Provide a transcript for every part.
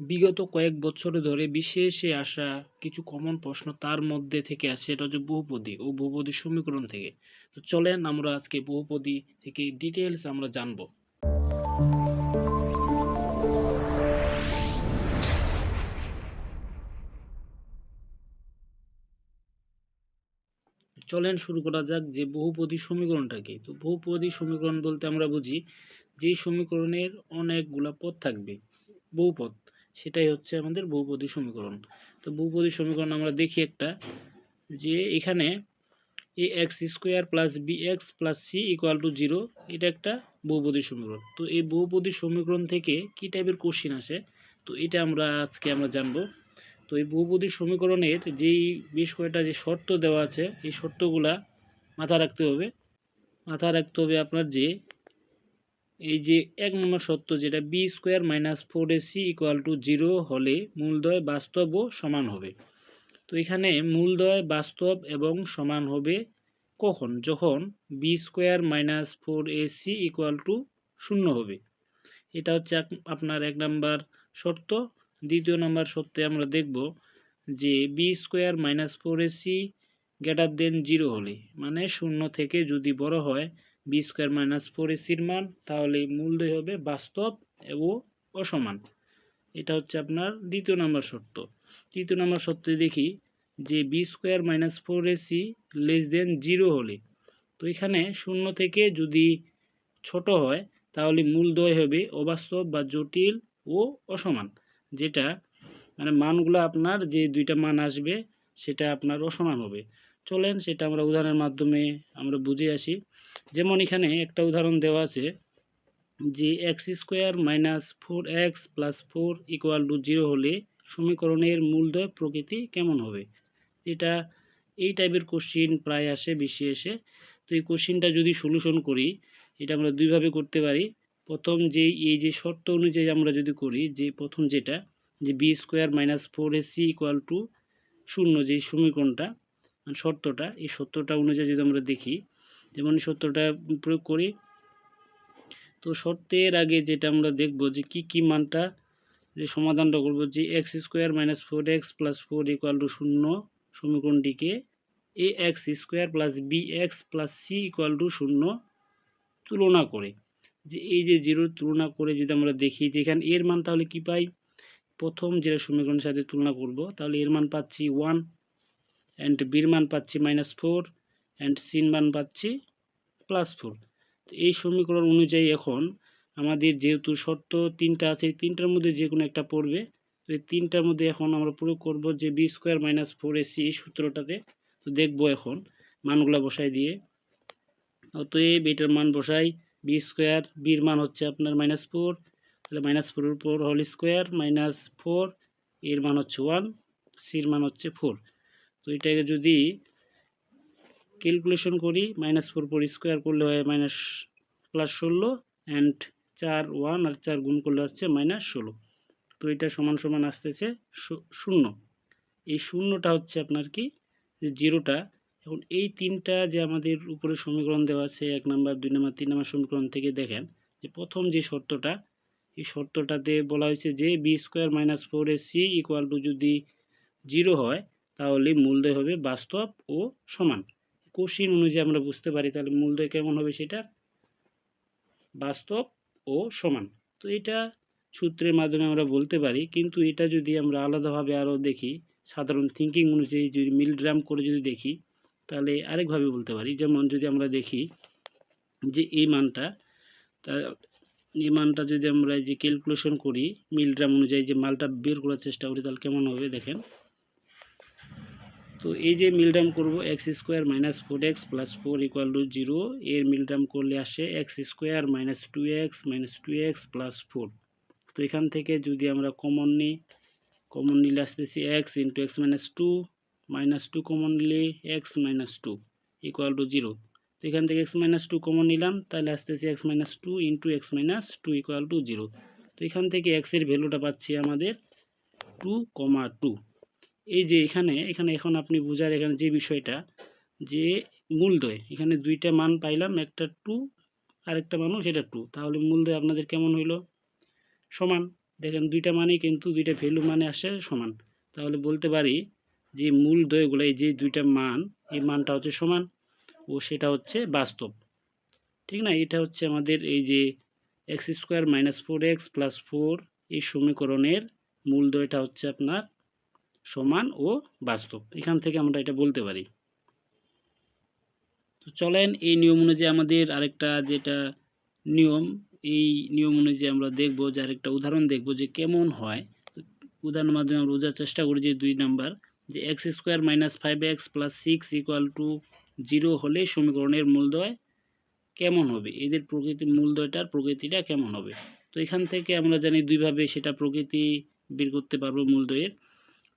বিগত কয়েক বছর ধরে বিশেষে আসা কিছু কমন প্রশ্ন তার মধ্যে থেকে আসে এটা হচ্ছে বহুপদী ও বহুপদী সমীকরণ থেকে। তো চলেন আমরা আজকে বহুপদী থেকে ডিটেলস আমরা জানব। চলেন শুরু করা যাক যে বহুপদী সমীকরণটা কি। তো বহুপদী সমীকরণ বলতে আমরা বুঝি যেই সমীকরণের অনেকগুলা পদ থাকবে, বহুপদ। সেটাই হচ্ছে আমাদের বহুপদী সমীকরণ। তো বহুপদী সমীকরণ আমরা দেখি একটা, যে এখানে a x square plus b x plus c equal to zero এটা একটা বহুপদী সমীকরণ। তো এই বহুপদী সমীকরণ থেকে কি টাইপের কোশ্চিন আসে? তো এটা আমরা আজকে আমরা জানব। তো এই বহুপদী সমীকরণের যেই বেশ কয়েকটা যে শর্ত দেওয়া আছে, এই শর্তগুলা মাথায় রাখতে হবে। মাথায় রাখতে হবে আপনার যে এই যে এক নম্বর সত্য যেটা b square minus four a c equal to zero হলে মূলদয় বাস্তব ও সমান হবে। তো এখানে মূলদয় বাস্তব এবং সমান হবে কখন? যখন b square minus four a c equal to শূন্য হবে। এটা হচ্ছে আপ- আপনার এক নাম্বার শর্ত দ্বিতীয় নাম্বার শর্তে আমরা দেখব যে b square minus four a c greater than zero হলে মানে শূন্য থেকে যদি বড় হয় বি স্কোয়ার মাইনাস ফোর এসির মান, তাহলে মূলদয় হবে বাস্তব এবং অসমান। এটা হচ্ছে আপনার দ্বিতীয় নাম্বার শর্ত। তৃতীয় নাম্বার শর্তে দেখি যে b square minus four a c less than zero হলে। তো এখানে শূন্য থেকে যদি ছোট হয়, তাহলে মূলদয় হবে অবাস্তব বা জটিল ও অসমান, যেটা মানে মানগুলো আপনার যে দুইটা মান আসবে, সেটা আপনার অসমান হবে। চলেন সেটা আমরা উদাহরণের মাধ্যমে আমরা বুঝে আসি। যেমন এখানে একটা উদাহরণ দেওয়া আছে যে x square minus four x plus four equal to zero হলে সমীকরণের মূলদয় প্রকৃতি কেমন হবে? এটা এই টাইপের কোশ্চিন প্রায় আসে, বেশি এসে তো এই কোশ্চিনটা যদি সলিউশন করি, এটা আমরা দুইভাবে করতে পারি। প্রথম যে, এই যে শর্ত অনুযায়ী আমরা যদি করি, যে প্রথম যেটা, যে b square minus four a c equal to শূন্য, যে সমীকরণটা, শর্তটা, এই শর্তটা অনুযায়ী যদি আমরা দেখি যেমন এই শর্তটা প্রয়োগ করি। তো শর্তের আগে যেটা আমরা দেখব যে কি কি মানটা যে সমাধানটা করব যে x square minus four x plus four equal to শূন্য সমীকরণটিকে a x square plus b x plus c equal to শূন্য তুলনা করে। যে এই যে জিরোর তুলনা করে যদি আমরা দেখি যে এখানে এর মান তাহলে কি পাই? প্রথম যেটা সমীকরণের সাথে তুলনা করব তাহলে এর মান পাচ্ছি ওয়ান অ্যান্ড বির মান পাচ্ছি মাইনাস ফোর অ্যান্ড সির মান পাচ্ছি প্লাস ফোর এই সমীকরণ অনুযায়ী এখন আমাদের যেহেতু শর্ত তিনটা আছে তিনটার মধ্যে যে কোনো একটা পড়বে। তো এই তিনটার মধ্যে এখন আমরা প্রয়োগ করব যে b square minus four a c এই সূত্রটাতে। তো দেখব এখন মানগুলা বসাই দিয়ে। অতএব এটার মান বসাই বি স্কোয়ার বির মান হচ্ছে আপনার মাইনাস ফোর তাহলে মাইনাস ফোরের উপর হোল স্কোয়ার মাইনাস ফোর এর মান হচ্ছে ওয়ান সির মান হচ্ছে ফোর তো এটাকে যদি ক্যালকুলেশন করি মাইনাস ফোর ফোর স্কোয়ার করলে হয় মাইনাস প্লাস ষোলো অ্যান্ড চার ওয়ান আর চার গুণ করলে হচ্ছে মাইনাস ষোলো। তো এটা সমান সমান আসতেছে শূন্য। এই শূন্যটা হচ্ছে আপনার কি? যে জিরোটা। এখন এই তিনটা যে আমাদের উপরে সমীকরণ দেওয়া আছে, এক নাম্বার, দুই নাম্বার, তিন নাম্বার সমীকরণ থেকে দেখেন যে প্রথম যে শর্তটা, এই শর্তটাতে বলা হয়েছে যে b square minus four a c equal to যদি জিরো হয়, তাহলে মূলদয় হবে বাস্তব ও সমান। কোশ্চিন অনুযায়ী আমরা বুঝতে পারি তাহলে মূলদয় কেমন হবে সেটা? বাস্তব ও সমান। তো এটা সূত্রের মাধ্যমে আমরা বলতে পারি, কিন্তু এটা যদি আমরা আলাদাভাবে আরও দেখি, সাধারণ থিঙ্কিং অনুযায়ী যদি মিলড্রাম করে যদি দেখি, তাহলে আরেকভাবে বলতে পারি। যেমন যদি আমরা দেখি যে এই মানটা, তা এই মানটা যদি আমরা এই যে ক্যালকুলেশন করি মিলড্রাম অনুযায়ী যে মালটা বের করার চেষ্টা করি, তাহলে কেমন হবে দেখেন? তো এই যে মিলড্রাম করব, x square minus four x plus four equal to zero, এর মিলড্রাম করলে আসে x square minus two x minus two x plus four. তো এখান থেকে যদি আমরা কমন নিই, কমন নিলে আসতেছি x into x minus two minus two common নিলে x minus two equal to zero. তো এখান থেকে এক্স মাইনাস টু কমন নিলাম, তাহলে আসতেছে x minus two into x minus two equal to zero. তো এখান থেকে এক্সের ভ্যালুটা পাচ্ছি আমাদের টু কমা টু। এই যে এখানে এখানে এখন আপনি বোঝার এখানে যে বিষয়টা, যে মূলদয়, এখানে দুইটা মান পাইলাম, একটা টু, আরেকটা মানও সেটা টু। তাহলে মূলদয় আপনাদের কেমন হইল? সমান। দেখেন দুইটা মানে কিন্তু দুইটা ভ্যালু মানে আসে সমান। তাহলে বলতে পারি যে মূল দয়গুলো এই যে দুইটা মান, এই মানটা হচ্ছে সমান ও সেটা হচ্ছে বাস্তব। ঠিক না? এটা হচ্ছে আমাদের এই যে x square minus four x plus four, এই সমীকরণের মূল দয়টা হচ্ছে আপনার সমান ও বাস্তব। এখান থেকে আমরা এটা বলতে পারি। তো চলেন এই নিয়ম অনুযায়ী আমাদের আরেকটা যেটা নিয়ম, এই নিয়ম অনুযায়ী আমরা দেখব যে আরেকটা উদাহরণ দেখব যে কেমন হয়। উদাহরণের মাধ্যমে আমরা বোঝার চেষ্টা করি যে দুই নাম্বার, যে x square minus five x plus six equal to zero হলে সমীকরণের মূলদয় কেমন হবে? এদের প্রকৃতি মূলদয়টার প্রকৃতিটা কেমন হবে? তো এখান থেকে আমরা জানি দুইভাবে সেটা প্রকৃতি বের করতে পারব মূলদয়ের।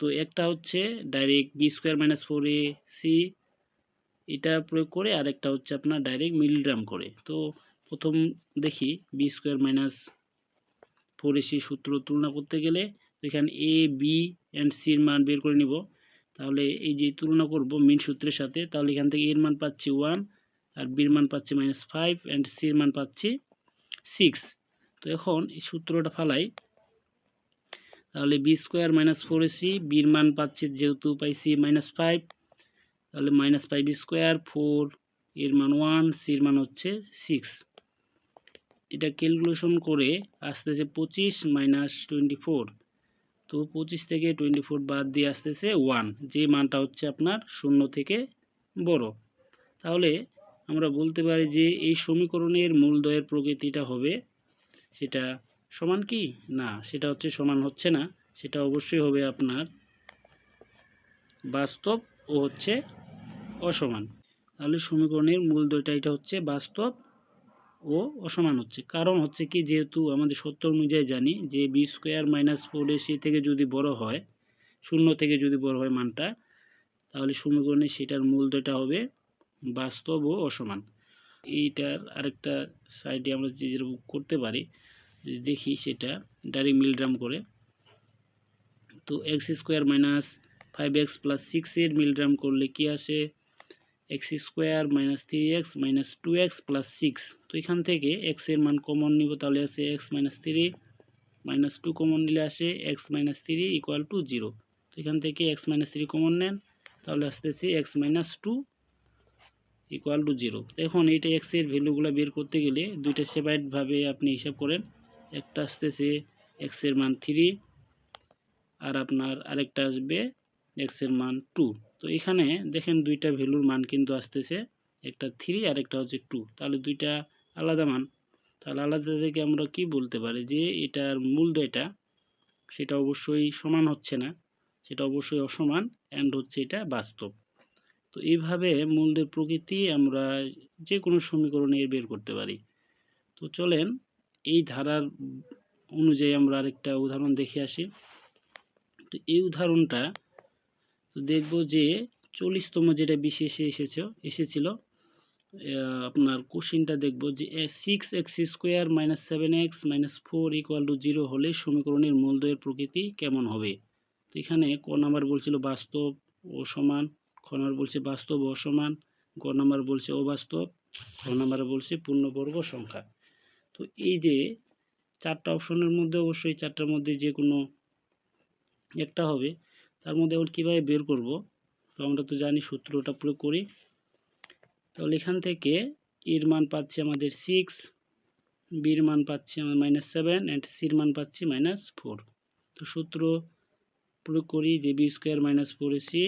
তো একটা হচ্ছে direct b square minus four a c এটা প্রয়োগ করে আর একটা হচ্ছে আপনার ডাইরেক্ট মিলিগ্রাম করে। তো প্রথম দেখি b square minus four a c সূত্র তুলনা করতে গেলে এখানে এ বি অ্যান্ড সির মান বের করে নিব। তাহলে এই যে তুলনা করব মিন সূত্রের সাথে, তাহলে এখান থেকে এর মান পাচ্ছি ওয়ান আর বির মান পাচ্ছি মাইনাস ফাইভ অ্যান্ড সির মান পাচ্ছি সিক্স তো এখন এই সূত্রটা ফালাই তাহলে b square minus four a c বির মান পাচ্ছি যেহেতু পাইছি মাইনাস ফাইভ তাহলে মাইনাস ফাইভ স্কোয়ার ফোর এর মান ওয়ান সির মান হচ্ছে সিক্স এটা ক্যালকুলেশন করে আসতেছে পঁচিশ মাইনাস টোয়েন্টি ফোর তো পঁচিশ থেকে টোয়েন্টি ফোর বাদ দিয়ে আসতেছে ওয়ান যে মানটা হচ্ছে আপনার শূন্য থেকে বড়। তাহলে আমরা বলতে পারি যে এই সমীকরণের মূলদয়ের প্রকৃতিটা হবে সেটা সমান কি? না, সেটা হচ্ছে সমান হচ্ছে না। সেটা অবশ্যই হবে আপনার বাস্তব ও হচ্ছে অসমান। তাহলে সমীকরণের মূলদয়টা এটা হচ্ছে বাস্তব ও অসমান হচ্ছে। কারণ হচ্ছে কি, যেহেতু আমাদের সত্য অনুযায়ী জানি যে b square minus four a c থেকে যদি বড় হয়, শূন্য থেকে যদি বড় হয় মানটা, তাহলে সমীকরণে সেটার মূলদয়টা হবে বাস্তব ও অসমান। এইটার আরেকটা সাইডে আমরা যে যেরকম করতে পারি দেখি সেটা, ডাইরেক্ট মিলগ্রাম করে। তো x square minus five x plus সিক্সের মিলগ্রাম করলে কি আসে? X square minus three x minus two x plus six. তো এখান থেকে এক্সের মান কমন নিব তাহলে আসে x minus three minus two common নিলে আসে x minus three equal to zero তো এখান থেকে এক্স মাইনাস থ্রি কমন নেন, তাহলে আসতেছে x minus two equal to zero এখন এইটা এক্সের ভ্যালুগুলো বের করতে গেলে দুইটা সেপারেটভাবে আপনি হিসাব করেন। একটা আসতেছে এক্সের মান থ্রি আর আপনার আরেকটা আসবে এক্সের মান টু তো এখানে দেখেন দুইটা ভ্যালুর মান কিন্তু আসতেছে, একটা থ্রি আর একটা হচ্ছে টু তাহলে দুইটা আলাদা মান। তাহলে আলাদা থেকে আমরা কি বলতে পারি যে এটার মূলদয়টা সেটা অবশ্যই সমান হচ্ছে না, সেটা অবশ্যই অসমান অ্যান্ড হচ্ছে এটা বাস্তব। তো এইভাবে মূলদের প্রকৃতি আমরা যে কোনো সমীকরণে বের করতে পারি। তো চলেন এই ধারার অনুযায়ী আমরা আরেকটা উদাহরণ দেখে আসি। তো এই উদাহরণটা তো দেখব যে চল্লিশতম যেটা বিশেষে এসেছে, এসেছিল আপনার কোশ্চিনটা দেখব যে six x square minus seven x minus four equal to zero হলে সমীকরণের মূলদয়ের প্রকৃতি কেমন হবে? তো এখানে ক নাম্বার বলছিল বাস্তব, ও সমান, খ নাম্বার বলছে বাস্তব অসমান সমান, গ নাম্বার বলছে অবাস্তব, খ নাম্বার বলছে পূর্ণবর্গ সংখ্যা। তো এই যে চারটা অপশনের মধ্যে অবশ্যই চারটার মধ্যে যে কোনো একটা হবে। তার মধ্যে এখন কীভাবে বের করব? তো আমরা তো জানি সূত্রটা প্রয়োগ করি। তাহলে এখান থেকে এর মান পাচ্ছি আমাদের সিক্স বির মান পাচ্ছি আমার মাইনাস সেভেন অ্যান্ড সির মান পাচ্ছি মাইনাস ফোর তো সূত্র প্রয়োগ করি যে b square minus four c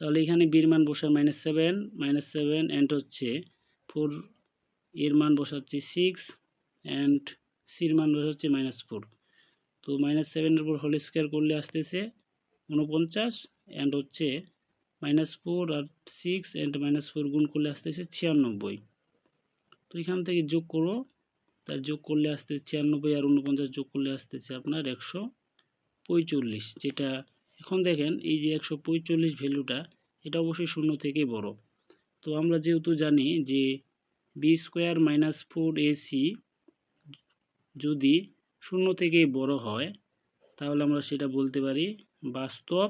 তাহলে এখানে বির মান বসায় minus seven minus seven and হচ্ছে ফোর এর মান বসাচ্ছি সিক্স অ্যান্ড সির মান বসাচ্ছি মাইনাস ফোর তো মাইনাস সেভেনের উপর হোল স্কোয়ার করলে আসতেছে উনপঞ্চাশ অ্যান্ড হচ্ছে মাইনাস ফোর আর সিক্স অ্যান্ড মাইনাস ফোর গুণ করলে আসতেছে ছিয়ানব্বই। তো এখান থেকে যোগ করো, তার যোগ করলে আসতে ছিয়ানব্বই আর উনপঞ্চাশ যোগ করলে আসতেছে আপনার একশো পঁয়চল্লিশ, যেটা এখন দেখেন এই যে একশো পঁয়চল্লিশ ভ্যালুটা এটা অবশ্যই শূন্য থেকে বড়। তো আমরা যেহেতু জানি যে b square minus four a c যদি শূন্য থেকে বড় হয়, তাহলে আমরা সেটা বলতে পারি বাস্তব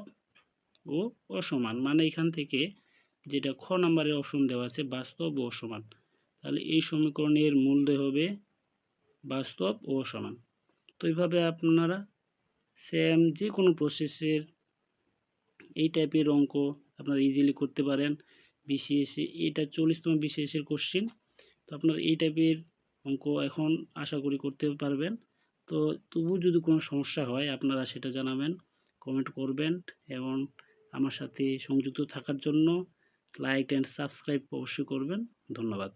ও অসমান। মানে এখান থেকে যেটা খ নাম্বারের অপশন দেওয়া আছে, বাস্তব ও অসমান। তাহলে এই সমীকরণের মূলদয় হবে বাস্তব ও অসমান। তো এইভাবে আপনারা সেম যে কোনো প্রসেসের এই টাইপের অঙ্ক আপনারা ইজিলি করতে পারেন। বিসিএসে এটা চল্লিশতম বিসিএসের কোশ্চিন তো আপনার এই টাইপের অঙ্ক এখন আশা করি করতে পারবেন। তো তবু যদি কোনো সমস্যা হয়, আপনারা সেটা জানাবেন কমেন্ট করবেন এবং আমার সাথে সংযুক্ত থাকার জন্য লাইক অ্যান্ড সাবস্ক্রাইব অবশ্যই করবেন। ধন্যবাদ।